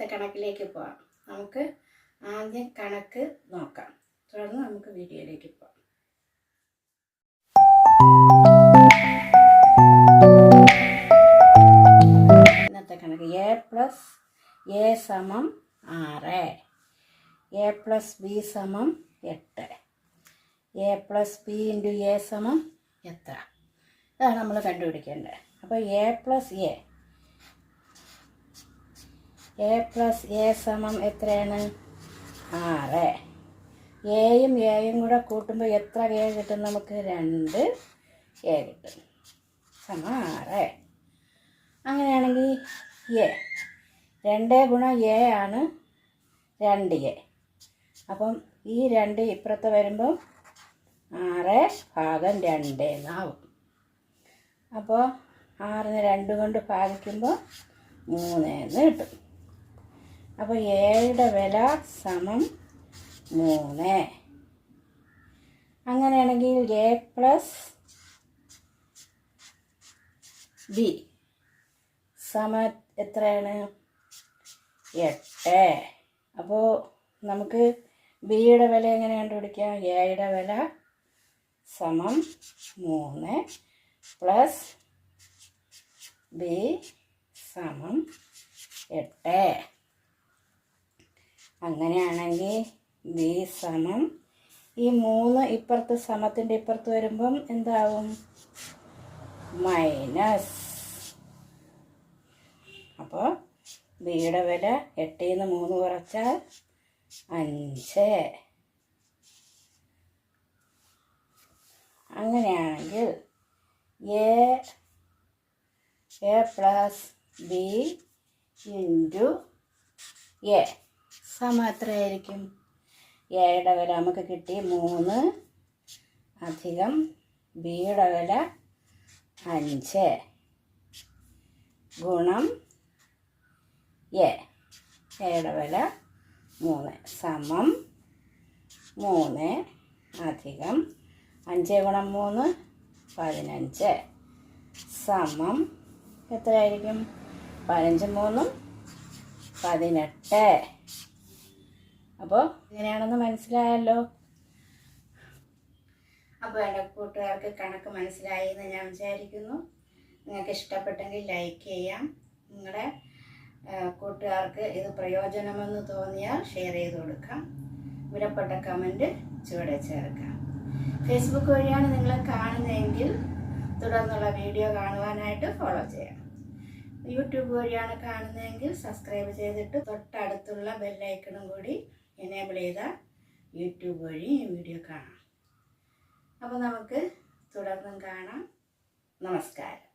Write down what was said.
ഇന്നത്തെ കണക്കിലേക്ക് പോവാം. നമുക്ക് ആദ്യം കണക്ക് നോക്കാം. തുടർന്ന് നമുക്ക് വീഡിയോയിലേക്ക് പോവാം. ഇന്നത്തെ കണക്ക് എ പ്ലസ് എ സമം ആറ് എ പ്ലസ് ബി സമം എട്ട്. A plus B into A സമം എത്ര? അതാണ് നമ്മൾ കണ്ടുപിടിക്കേണ്ടത്. അപ്പോൾ A plus A A plus A സമം എത്രയാണ്? ആറ്. എയും എയും കൂടെ കൂട്ടുമ്പോൾ എത്ര എ കിട്ടും? നമുക്ക് രണ്ട് എ കിട്ടും. സമം ആറ്. അങ്ങനെയാണെങ്കിൽ എ രണ്ട് ഗുണം എ ആണ് രണ്ട് എ അപ്പം ഈ രണ്ട് ഇപ്പുറത്ത് വരുമ്പോൾ ആറ് ഭാഗം രണ്ട് എന്നാവും. അപ്പോൾ ആറിന് രണ്ട് കൊണ്ട് ഭാഗിക്കുമ്പോൾ മൂന്ന് എന്ന് കിട്ടും. അപ്പോൾ ഏഴുടെ വില സമം മൂന്ന്. അങ്ങനെയാണെങ്കിൽ എ പ്ലസ് ബി സമ എത്രയാണ്? എട്ട്. അപ്പോൾ നമുക്ക് ബിയുടെ വില എങ്ങനെ കണ്ടുപിടിക്കാം? എയുടെ വില സമം മൂന്ന് പ്ലസ് ബി സമം എട്ട്. അങ്ങനെയാണെങ്കിൽ ബി സമം. ഈ മൂന്ന് ഇപ്പുറത്ത് സമത്തിന്റെ ഇപ്പുറത്ത് വരുമ്പം എന്താവും? മൈനസ്. അപ്പോൾ ബിയുടെ വില എട്ടിൽ നിന്ന് മൂന്ന് കുറച്ചാൽ അഞ്ച്. അങ്ങനെയാണെങ്കിൽ A A plus B into A സമം എത്രയായിരിക്കും? എയുടെ വില നമുക്ക് കിട്ടി. മൂന്ന് അധികം ബിയുടെ വില അഞ്ച്. ഗുണം എ. എയുടെ വില മൂന്ന്. സമം മൂന്ന് അധികം അഞ്ച് ഗുണം മൂന്ന് പതിനഞ്ച്. സമം എത്രയായിരിക്കും? പതിനഞ്ച് മൂന്നും പതിനെട്ട്. അപ്പോൾ ഇങ്ങനെയാണെന്ന് മനസ്സിലായല്ലോ. അപ്പോൾ എന്റെ കൂട്ടുകാർക്ക് കണക്ക് മനസ്സിലായി എന്ന് ഞാൻ വിചാരിക്കുന്നു. നിങ്ങൾക്ക് ഇഷ്ടപ്പെട്ടെങ്കിൽ ലൈക്ക് ചെയ്യാം. നിങ്ങളുടെ കൂട്ടുകാർക്ക് ഇത് പ്രയോജനമെന്ന് തോന്നിയാൽ ഷെയർ ചെയ്ത് കൊടുക്കാം. വിലപ്പെട്ട കമന്റ് ചുവടെ ചേർക്കാം. ഫേസ്ബുക്ക് വഴിയാണ് നിങ്ങൾ കാണുന്നതെങ്കിൽ തുടർന്നുള്ള വീഡിയോ കാണുവാനായിട്ട് ഫോളോ ചെയ്യാം. യൂട്യൂബ് വഴിയാണ് കാണുന്നതെങ്കിൽ സബ്സ്ക്രൈബ് ചെയ്തിട്ട് തൊട്ടടുത്തുള്ള ബെല്ലൈക്കണും കൂടി എനേബിൾ ചെയ്താൽ യൂട്യൂബ് വഴി വീഡിയോ കാണാം. അപ്പോൾ നമുക്ക് തുടർന്നും കാണാം. നമസ്കാരം.